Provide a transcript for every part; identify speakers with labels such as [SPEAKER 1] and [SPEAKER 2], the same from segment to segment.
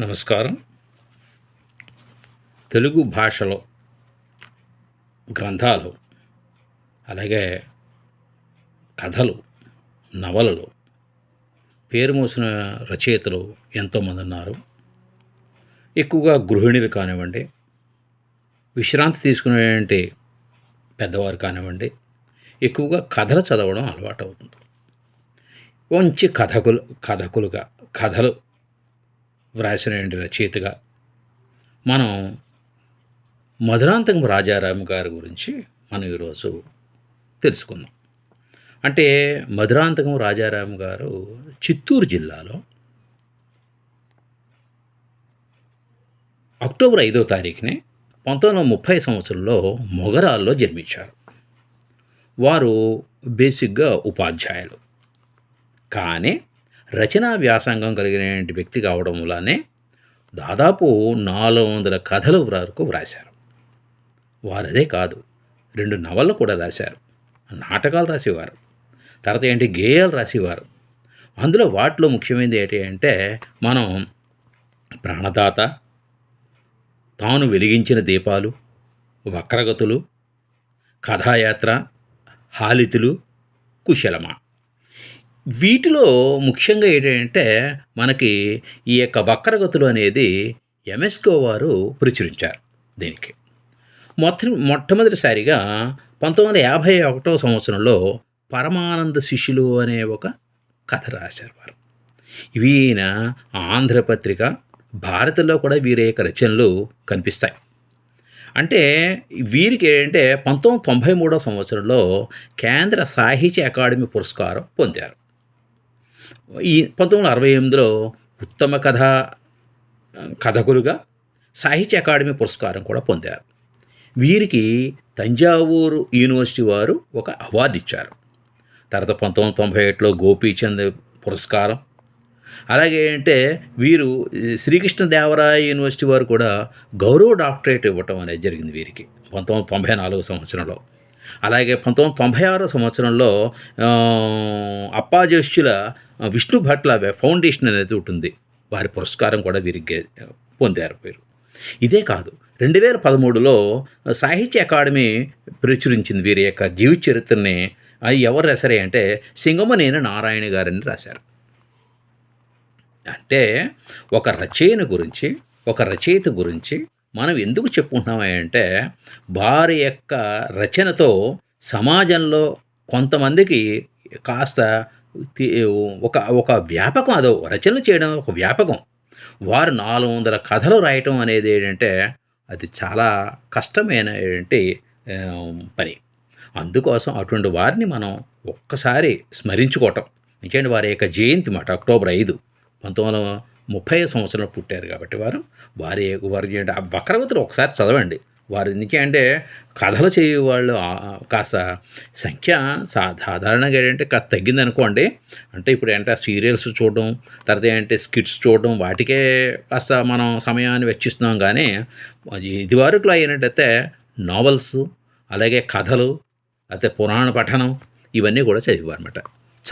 [SPEAKER 1] నమస్కారం. తెలుగు భాషలో గ్రంథాలు అలాగే కథలు నవలలు పేరు మోసిన రచయితలు ఎంతోమంది ఉన్నారు. ఎక్కువగా గృహిణులు కానివ్వండి విశ్రాంతి తీసుకునేటువంటి పెద్దవారు కానివ్వండి ఎక్కువగా కథలు చదవడం అలవాటు అవుతుంది మంచి కథకులు కథకులుగా కథలు వ్రాసిన రచయితగా. మనం మధురాంతకం రాజారాం గారి గురించి మనం ఈరోజు తెలుసుకుందాం. అంటే మధురాంతకం రాజారాం గారు చిత్తూరు జిల్లాలో అక్టోబర్ ఐదో తారీఖునే పంతొమ్మిది వందల ముప్పై సంవత్సరంలో మొగరాల్లో జన్మించారు. వారు బేసిక్గా ఉపాధ్యాయులు. కానీ రచనా వ్యాసంగం కలిగిన వ్యక్తి కావడం వల్లనే దాదాపు నాలుగు వందల కథలు వరకు వ్రాశారు. వారదే కాదు రెండు నవళ్ళు కూడా రాశారు. నాటకాలు రాసేవారు. తర్వాత ఏంటి గేయాలు రాసేవారు. అందులో వాటిలో ముఖ్యమైనది ఏంటి అంటే మనం ప్రాణదాత తాను వెలిగించిన దీపాలు వక్రగతులు కథాయాత్ర హాలితులు కుశలమా. వీటిలో ముఖ్యంగా ఏంటంటే మనకి ఈ యొక్క వక్రగతులు అనేది ఎంఎస్కో వారు ప్రచురించారు దీనికి. మొత్తం మొట్టమొదటిసారిగా పంతొమ్మిది వందల యాభై ఒకటో సంవత్సరంలో పరమానంద శిష్యులు అనే ఒక కథ రాశారు వారు. ఈయన ఆంధ్రపత్రిక భారత్లో కూడా వీరి యొక్క రచనలు కనిపిస్తాయి. అంటే వీరికి ఏంటంటే పంతొమ్మిది తొంభై మూడో సంవత్సరంలో కేంద్ర సాహిత్య అకాడమీ పురస్కారం పొందారు. ఈ పంతొమ్మిది వందల అరవై ఎనిమిదిలో ఉత్తమ కథ కథకులుగా సాహిత్య అకాడమీ పురస్కారం కూడా పొందారు. వీరికి తంజావూరు యూనివర్సిటీ వారు ఒక అవార్డు ఇచ్చారు. తర్వాత పంతొమ్మిది వందల తొంభై ఏడులో గోపీచంద్ పురస్కారం. అలాగే అంటే వీరు శ్రీకృష్ణదేవరాయ యూనివర్సిటీ వారు కూడా గౌరవ డాక్టరేట్ ఇవ్వటం అనేది జరిగింది వీరికి. పంతొమ్మిది వందల తొంభై నాలుగు సంవత్సరంలో. అలాగే పంతొమ్మిది తొంభై ఆరో సంవత్సరంలో అప్పాజోష్యుల విష్ణు భట్ల ఫౌండేషన్ అనేది ఉంటుంది. వారి పురస్కారం కూడా వీరికి పొందారు వీరు. ఇదే కాదు రెండు వేల పదమూడులో సాహిత్య అకాడమీ ప్రచురించింది వీరి యొక్క జీవిత చరిత్రని. అది ఎవరు రాశారే అంటే సింగమనేని నారాయణ గారని రాశారు. అంటే ఒక రచయిన గురించి ఒక రచయిత గురించి మనం ఎందుకు చెప్పుకుంటున్నామంటే వారి యొక్క రచనతో సమాజంలో కొంతమందికి కాస్త ఒక ఒక వ్యాపకం అదో రచనలు చేయడం ఒక వ్యాపకం. వారు నాలుగు వందల కథలు రాయటం అనేది ఏంటంటే అది చాలా కష్టమైన ఏంటి పని. అందుకోసం అటువంటి వారిని మనం ఒక్కసారి స్మరించుకోవటం. ఎందుకంటే వారి యొక్క జయంతి మాట అక్టోబర్ ఐదు పంతొమ్మిది వందల ముప్పై సంవత్సరంలో పుట్టారు కాబట్టి వారు. వారి వారి ఏంటి ఆ ఒకసారి చదవండి. వారి నుంచి అంటే కథలు చేయవాళ్ళు కాస్త సంఖ్య సా సాధారణంగా ఏంటంటే కాస్త తగ్గింది అనుకోండి అంటే ఇప్పుడు ఏంటంటే సీరియల్స్ చూడడం తర్వాత ఏంటంటే స్కిట్స్ చూడడం వాటికే కాస్త మనం సమయాన్ని వెచ్చిస్తున్నాం కానీ అది ఇది వరకులో అయినట్టయితే నావల్స్ అలాగే కథలు అయితే పురాణ పఠనం ఇవన్నీ కూడా చదివారు అనమాట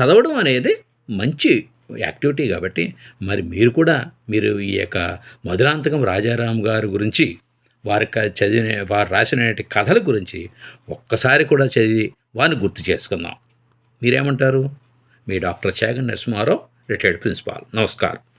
[SPEAKER 1] చదవడం అనేది మంచి యాక్టివిటీ కాబట్టి మరి మీరు కూడా మీరు ఈ యొక్క మధురాంతకం రాజారాం గారి గురించి వారి చదివిన వారు రాసిన కథల గురించి ఒక్కసారి కూడా చదివి వారిని గుర్తు చేసుకుందాం. మీరేమంటారు? మీ doctor Chagan Narasimha Rao retired principal. నమస్కారం.